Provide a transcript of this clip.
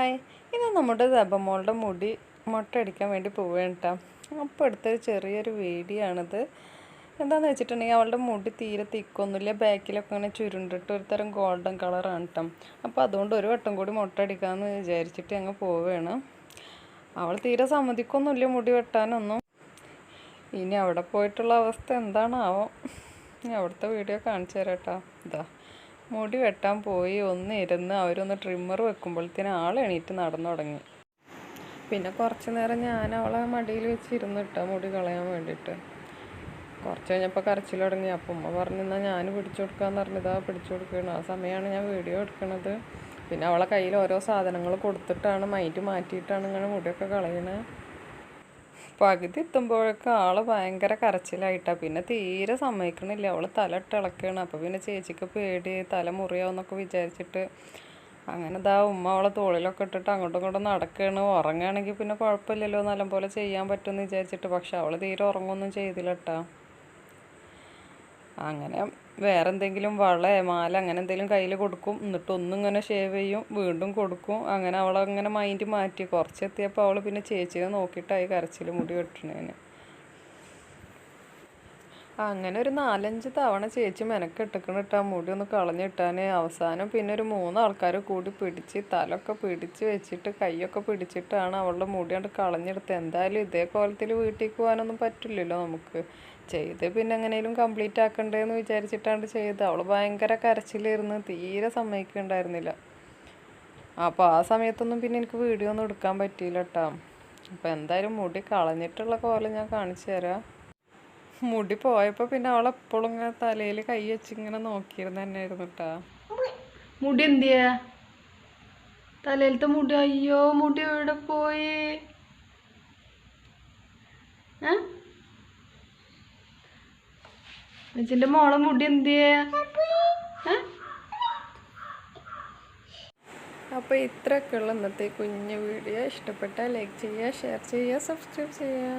Hi ഇത് നമ്മുടെ ദബമോളുടെ മുടി മുട്ടയടിക്കാൻ വേണ്ടി പോവുകയാണ് കേട്ടോ അപ്പോൾ എടുത്തൊരു ചെറിയൊരു വീഡിയോ എന്താണെന്ന് വെച്ചിട്ടുണ്ടെങ്കിൽ അവളുടെ മുടി തീരെ തിക്കൊന്നുമില്ല. ബാക്കിലൊക്കെ അങ്ങനെ ചുരുണ്ടിട്ട് ഒരു തരം ഗോൾഡൻ കളറാണ് കേട്ടോ അപ്പോൾ അതുകൊണ്ട് ഒരു വട്ടം കൂടി മുട്ടയടിക്കാമെന്ന് വിചാരിച്ചിട്ട് അങ്ങ് പോവുകയാണ്. അവൾ തീരെ സമ്മതിക്കൊന്നുമില്ല മുടി വെട്ടാനൊന്നും. ഇനി അവിടെ പോയിട്ടുള്ള അവസ്ഥ എന്താണാവോ? അവിടുത്തെ വീഡിയോ കാണിച്ചു തരാം കേട്ടോ ഇതാ മുടി വെട്ടാൻ പോയി ഒന്ന് ഇരുന്ന് അവരൊന്ന് ട്രിമ്മർ വെക്കുമ്പോഴത്തേന് ആൾ എണീറ്റ് നടന്നു തുടങ്ങി. പിന്നെ കുറച്ച് നേരം ഞാൻ അവളെ മടിയിൽ വെച്ചിരുന്നു ഇട്ടാ മുടി കളയാൻ വേണ്ടിയിട്ട്. കുറച്ച് കഴിഞ്ഞപ്പോൾ കരച്ചിൽ തുടങ്ങി. അപ്പം അമ്മ പറഞ്ഞു എന്നാൽ ഞാൻ പിടിച്ചു കൊടുക്കാന്ന് പറഞ്ഞതാ പിടിച്ചു കൊടുക്കുകയാണ്. ആ സമയമാണ് ഞാൻ വീഡിയോ എടുക്കണത്. പിന്നെ അവളെ കയ്യിൽ ഓരോ സാധനങ്ങൾ കൊടുത്തിട്ടാണ് മൈൻഡ് മാറ്റിയിട്ടാണ് ഇങ്ങനെ മുടിയൊക്കെ കളയണത് പകുതി എത്തുമ്പോഴൊക്കെ ആൾ ഭയങ്കര കരച്ചിലായിട്ടാണ് പിന്നെ തീരെ സമ്മതിക്കണില്ല. അവൾ തല ഇട്ടിളക്കാണ്. അപ്പോൾ പിന്നെ ചേച്ചിക്ക് പേടി. തല മുറിയാവുന്നൊക്കെ വിചാരിച്ചിട്ട് അങ്ങനെ ദാ ഉമ്മ അവളെ തോളിലൊക്കെ ഇട്ടിട്ട് അങ്ങോട്ടും ഇങ്ങോട്ടും നടക്കുകയാണ് ഉറങ്ങുകയാണെങ്കിൽ പിന്നെ കുഴപ്പമില്ലല്ലോ. നല്ലപോലെ ചെയ്യാൻ പറ്റുമെന്ന് വിചാരിച്ചിട്ട്. പക്ഷെ അവൾ തീരെ ഉറങ്ങൊന്നും ചെയ്തില്ല കേട്ടോ അങ്ങനെ വേറെ എന്തെങ്കിലും വള മാല അങ്ങനെ എന്തെങ്കിലും കയ്യിൽ കൊടുക്കും. എന്നിട്ട് ഒന്നും ഇങ്ങനെ ഷേവ് ചെയ്യും. വീണ്ടും കൊടുക്കും. അങ്ങനെ അവളങ്ങനെ മൈൻഡ് മാറ്റി. കുറച്ചെത്തിയപ്പോൾ അവൾ പിന്നെ ചേച്ചിനെ നോക്കിയിട്ടായി കരച്ചിൽ മുടി വെട്ടണേന്. അങ്ങനെ ഒരു നാലഞ്ച് തവണ ചേച്ചി മെനക്കെട്ടിക്കണിട്ട് ആ മുടി ഒന്ന് കളഞ്ഞിട്ടാൻ അവസാനം പിന്നെ ഒരു മൂന്ന് ആൾക്കാർ കൂടി പിടിച്ച് തലൊക്കെ പിടിച്ച് വെച്ചിട്ട് കൈയൊക്കെ പിടിച്ചിട്ടാണ് അവളുടെ മുടി കൊണ്ട് കളഞ്ഞെടുത്തത്. എന്തായാലും ഇതേ കോലത്തിൽ വീട്ടിൽ പോകാനൊന്നും പറ്റില്ലല്ലോ നമുക്ക്. ചെയ്ത് പിന്നെ എങ്ങനെയും കംപ്ലീറ്റ് ആക്കണ്ടേന്ന് വിചാരിച്ചിട്ടാണ് ചെയ്ത്. അവൾ ഭയങ്കര കരച്ചിലിരുന്ന് തീരെ സമ്മതിക്കുന്നുണ്ടായിരുന്നില്ല അപ്പോൾ ആ സമയത്തൊന്നും പിന്നെ എനിക്ക് വീഡിയോ ഒന്നും എടുക്കാൻ പറ്റിയില്ല കേട്ടോ അപ്പോൾ എന്തായാലും മുടി കളഞ്ഞിട്ടുള്ള കോലം ഞാൻ കാണിച്ചു തരാം. മുടി പോയപ്പോൾ പിന്നെ അവൾ എപ്പോഴും ഇങ്ങനെ തലയിൽ കൈ വെച്ച് ഇങ്ങനെ നോക്കിയിരുന്ന തന്നെയായിരുന്നു കേട്ടാ മുടി എന്തിയാ? തലയിലത്തെ മുടി അയ്യോ മുടി എവിടെ പോയി? ഏ? അച്ഛന്റെ മോളെ മുടി എന്തിയാ? അപ്പോൾ ഇത്രയൊക്കെയുള്ള ഇന്നത്തെ കുഞ്ഞു വീഡിയോ. ഇഷ്ടപ്പെട്ടാൽ ലൈക്ക് ചെയ്യുക ഷെയർ ചെയ്യുക സബ്സ്ക്രൈബ് ചെയ്യുക.